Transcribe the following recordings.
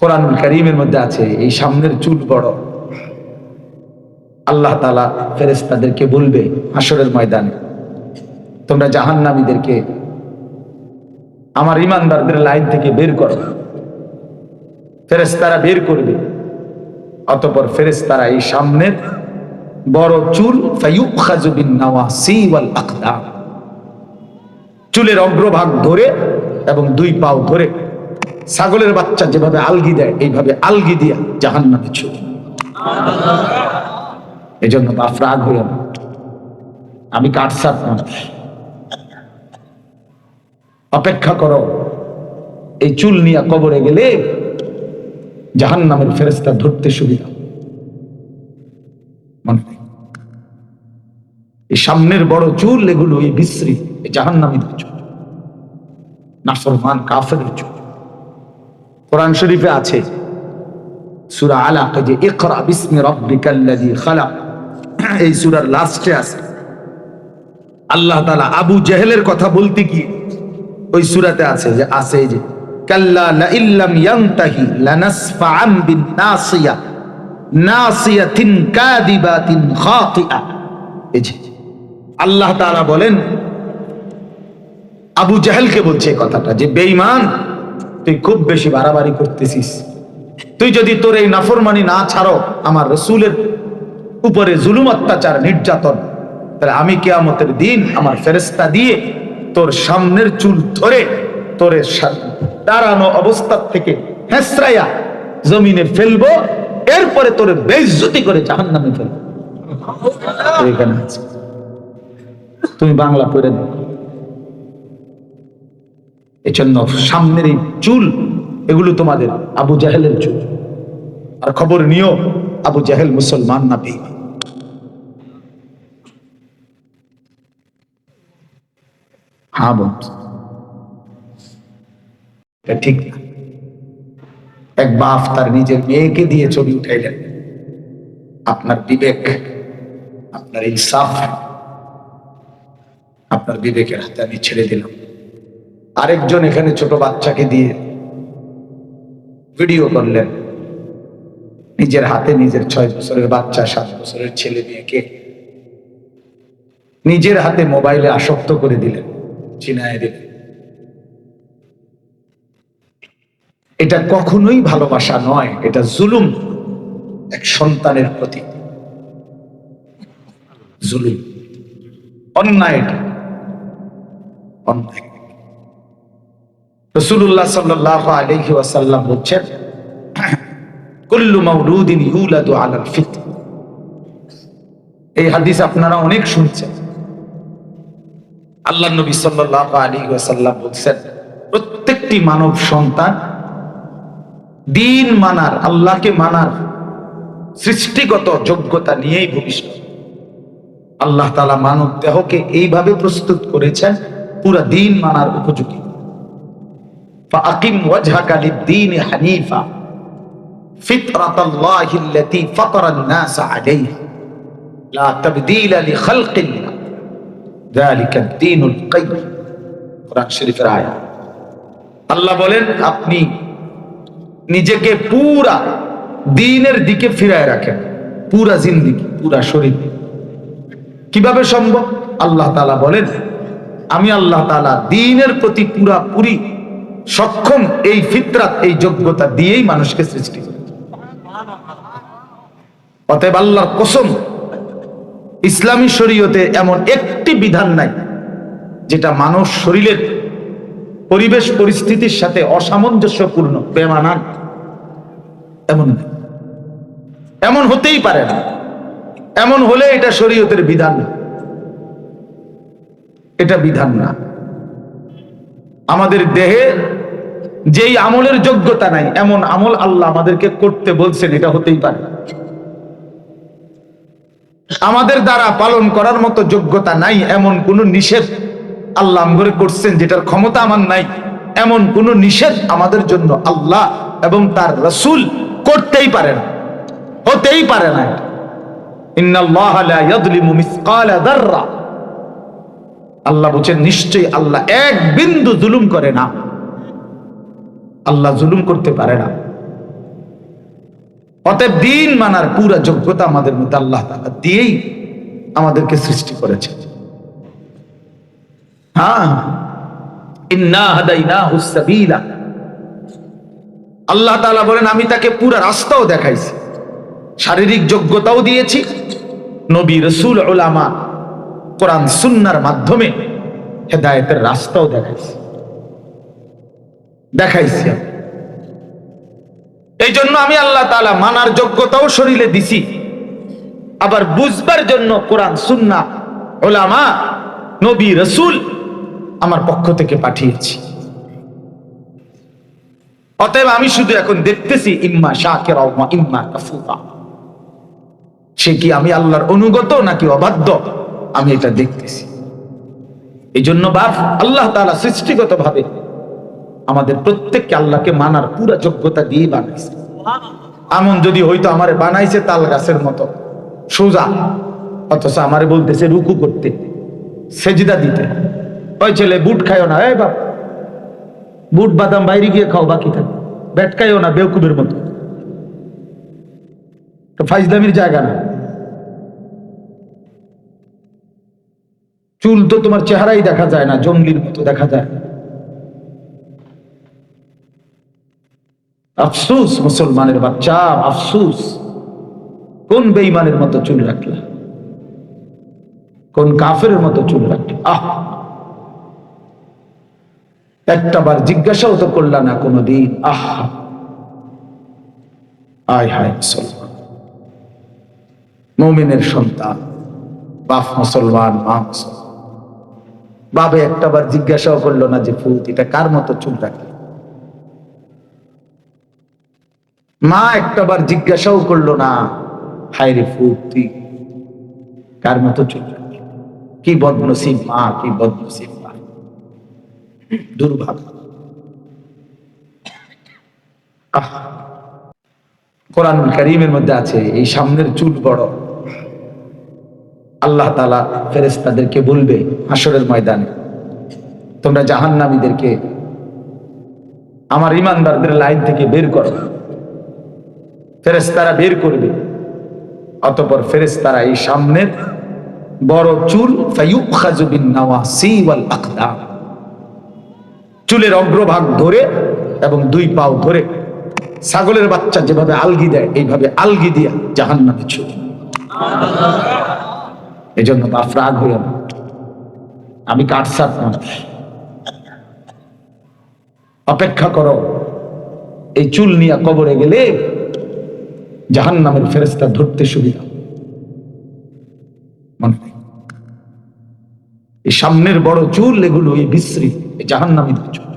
কোরআনুল করিমের মধ্যে আছে, এই সামনের চুল বড়। আল্লাহ তালা ফেরেস্তাদেরকে বলবে হাসরের ময়দানে, তোমরা জাহান্নামীদেরকে আমার ইমানদারদের লাইন থেকে বের করো। ফেরেস্তারা বের করবে, অতপর ফেরেস্তারা এই সামনের বড় চুল চুলের অগ্রভাগ ধরে এবং দুই পাও ধরে ছাগলের বাচ্চা যেভাবে আলগি দেয়, এইভাবে আলগি দিয়া জাহান্নামে ছুট। এই জন্য বাপ রাগ হইয়া না। আমি কাটসাট মানুষ। অপেক্ষা করো, এই চুল নিয়ে কবরে গেলে জাহান নামের ফেরেস্তা ধরতে সুবিধা। এই সামনের বড় চুল, এগুলো এই বিশ্রী জাহান নামীদের চুল। নাফরমান কাফের চুল। কোরআন শরীফে আছে। সুরা যে ইকরা বিসমি রাব্বিকাল্লাযী খালাক। এই সূরার লাস্টে আছে। আল্লাহ তাআলা আবু জেহেলের কথা বলতে কি ওই আছে যে আছে যে, কাল্লা লা ইল্লাম ইয়ানতাহি বিন নাসিয়া নাসিয়াতিন এই যে, আল্লাহ তাআলা বলেন, আবু জাহেলকে বলছে কথাটা যে, বেঈমান তুই খুব বেশি বাড়াবাড়ি করতেছিস। তুই যদি তোর এই নাফরমানি না ছাড়ো, আমার রসুলের উপরে জুলুম অত্যাচার নির্যাতন, তাহলে আমি কেয়ামতের দিন আমার ফেরেস্তা দিয়ে তোর সামনের চুল ধরে তোর দাঁড়ানো অবস্থার থেকে হেসরাইয়া জমিনে ফেলব, এরপরে তোর বেইজ্জতি করে জাহান নামে ফেলব তুমি বাংলা পড়ে দেখো। এজন্য সামনের এই চুল, এগুলো তোমাদের আবু জাহেলের চুল। আর খবর নিও, আবু জাহেল মুসলমান না বেঈমান। হ্যাঁ বন্ধু। ঠিক না। এক বাপ তার নিজের মেয়েকে দিয়ে ছবি উঠাইলেন। আপনার বিবেক, আপনার ইনসাফ, আপনার বিবেকের হাতে আমি ছেড়ে দিলাম। আরেকজন এখানে ছোট বাচ্চাকে দিয়ে ভিডিও করলেন। নিজের হাতে নিজের ছয় বছরের বাচ্চা, সাত বছরের ছেলে মেয়েকে নিজের হাতে মোবাইলে আসক্ত করে দিলেন চিনায় দিলেন। এটা কখনোই ভালোবাসা নয়, এটা জুলুম, এক সন্তানের প্রতি। জুলুম। অন্যায় এটা। অন্যায়। রসুল্লাহ সাল্লাহ আলহি ওয়াসাল্লাম বলছেন এই হাদিস আপনারা অনেক শুনছেন। আল্লাহ নবী সাল্লাল্লাহু আলাইহি ওয়াসাল্লাম বলছেন, প্রত্যেকটি মানব সন্তান দিন মানার, আল্লাহকে মানার সৃষ্টিগত যোগ্যতা নিয়েই ভবিষ্যৎ আল্লাহ তাআলা মানব দেহকে এইভাবে প্রস্তুত করেছেন, পুরা দিন মানার উপযোগী। فأقم وجهك للدين حنيفا فطرة الله التي فطر الناس عليه لا تبديل لخلق الله ذلك الدين القيم কোরআন শরীফের আয়াত আল্লাহ বলেন আপনি নিজেকে পুরা দিনের দিকে ফিরায় রাখেন পুরা জিন্দিগি পুরা শরীর কিভাবে সম্ভব আল্লাহ তাআলা বলেন আমি আল্লাহ তাআলা দিনের প্রতি পুরা পুরি সক্ষম এই ফিতরাত, এই যোগ্যতা দিয়েই মানুষকে সৃষ্টি অতএব আল্লাহর কসম, ইসলামী শরীয়তে এমন একটি বিধান নাই, যেটা মানুষ শরীরের পরিবেশ পরিস্থিতির সাথে অসামঞ্জস্যপূর্ণ, বেমানান এমন এমন হতেই পারে না। এমন হলে এটা শরীয়তের বিধান। এটা বিধান না। আমাদের দেহে যেই আমলের যোগ্যতা নাই, এমন আমল আল্লাহ আমাদেরকে করতে বলছেন, এটা হতেই পারে। আমাদের দ্বারা পালন করার মতো যোগ্যতা নাই, এমন কোন নিষেধ আল্লাহ আমগরে করছেন যেটার ক্ষমতা আমার নাই, এমন কোন নিষেধ আমাদের জন্য আল্লাহ এবং তার রসুল করতেই পারে না, হতেই পারে না আল্লাহ বলছেন, নিশ্চয়ই আল্লাহ এক বিন্দু জুলুম করে না। আল্লাহ জুলুম করতে পারে না। অতএব দিন মানার পুরা যোগ্যতা আমাদের মধ্যে আল্লাহ তাআলা দিয়েই আমাদেরকে সৃষ্টি করেছে হ্যাঁ আল্লাহ বলেন, আমি তাকে পুরা রাস্তাও দেখাইছি, শারীরিক যোগ্যতাও দিয়েছি। নবী রসুল ওলামা কোরআন সুন্নার মাধ্যমে হেদায়েতের রাস্তাও দেখাইছি। দেখাইছি। এই জন্য আমি আল্লাহ তাআলা মানার যোগ্যতাও শরীরে দিছি। আবার বুঝবার জন্য কোরআন সুন্না ওলামা, নবী, রসুল আমার পক্ষ থেকে পাঠিয়েছি। অতএব আমি শুধু এখন দেখতেছি, ইম্মা শাকের ইম্মা কাফুরা। সে কি আমি আল্লাহর অনুগত নাকি অবাধ্য? আমি এটা দেখতেছি। এই জন্য বাপ, আল্লাহ তালা সৃষ্টিগত ভাবে আমাদের প্রত্যেককে আল্লাহকে মানার পুরা যোগ্যতা দিয়ে বানাইছে। এমন যদি হয়তো আমারে বানাইছে তাল গাছের মতো। সোজা। অথচ আমারে বলতেছে রুকু করতে। সেজদা দিতে। ওই ছেলে বুট খাইও না। এই বাপ, বুট, বাদাম বাইরে গিয়ে খাও, বাকি থাকে। ব্যাট খাইও না বেউকুবের মতো। তো ফাইজলামির জায়গা না। চুল তো তোমার চেহারাই দেখা যায় না, জঙ্গলির মতো দেখা যায়। আফসুস, মুসলমানের বাচ্চা, আফসুস। কোন বেইমানের মতো চুল রাখলা? কোন কাফের মতো চুল রাখলা? আহ! একটা বার জিজ্ঞাসাও তো করলা না কোনোদিন। আহ! আয় হায় মুসলমান। মমিনের সন্তান, বাপ মুসলমান, মা মুসলমান। বাবে একটা বার জিজ্ঞাসাও করল না যে ফুল এটা কার মতো চুল রাখলে? মা একটা বার জিজ্ঞাসাও করল না, হায় রে ফুত তুই কার মতো চুল কি বদনসিব মা, কি বদনসিব মা? দুর্ভাগ্য। আহ, কোরআনুল করিমের মধ্যে আছে, এই সামনের চুল বড়। আল্লাহ তালা ফেরেস্তাদেরকে বলবে হাসরের ময়দানে, তোমরা জাহান্নামীদেরকে আমার ইমানদারদের লাইন থেকে বের করো। ফেরেস্তারা বের করবে। অতপর ফেরেস্তারা এই সামনের বড় চুল চুলের অগ্রভাগ ধরে এবং দুই পাও ধরে ছাগলের বাচ্চা যেভাবে আলগি দেয়, এইভাবে আলগি দিয়া জাহান নামে ছুট। এই জন্য বাপ রাগ হইয়া না। আমি কাটসাট মানুষ। অপেক্ষা করো, এই চুল নিয়ে কবরে গেলে জাহান নামের ফেরেস্তা ধরতে সুবিধা। এই সামনের বড় চুল এগুলো এই বিশ্রী, এই জাহান নামীদের চুল।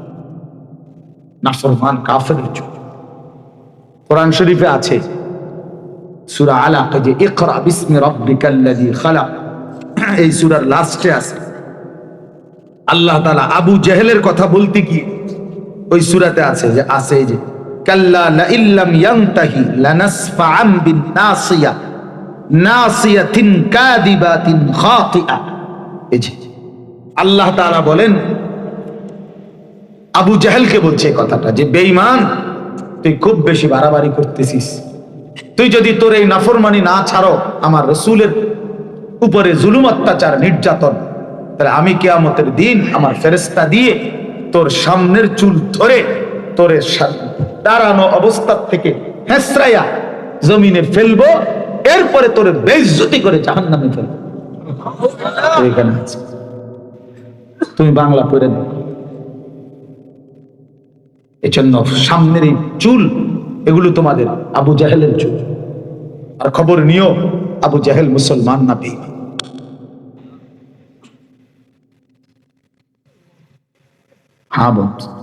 নাফরমান কাফের চুল। কোরআন শরীফে আছে, সুরা আলাক, যে ইকরা বিসমি রাব্বিকাল্লাযী খালাক। এই সূরার লাস্টে আছে, আল্লাহ তাআলা আবু জেহেলের কথা বলতে কি ওই সুরাতে আছে যে আছে যে কাল্লা লা ইল্লাম নাসিয়া নাসিয়াতিন খাতিআ। আল্লাহ তাআলা বলেন, আবু জাহেলকে বলছে কথাটা যে, বেঈমান, তুই খুব বেশি বাড়াবাড়ি করতেছিস। তুই যদি তোর এই নাফরমানি না ছাড়ো, আমার রসুলের উপরে জুলুম অত্যাচার নির্যাতন, তাহলে আমি কেয়ামতের দিন আমার ফেরেস্তা দিয়ে তোর সামনের চুল ধরে তোরে দাঁড়ানো অবস্থা থেকে হেসরাইয়া জমিনে ফেলব, এরপরে তোরে বেইজ্জতি করে জাহান নামে ফেলব তুমি বাংলা পড়ে এজন্য সামনের এই চুল, এগুলো তোমাদের আবু জাহেলের চুল। আর খবর নিও, আবু জাহেল মুসলমান না বেঈমান হ্যাঁ বন্ধু।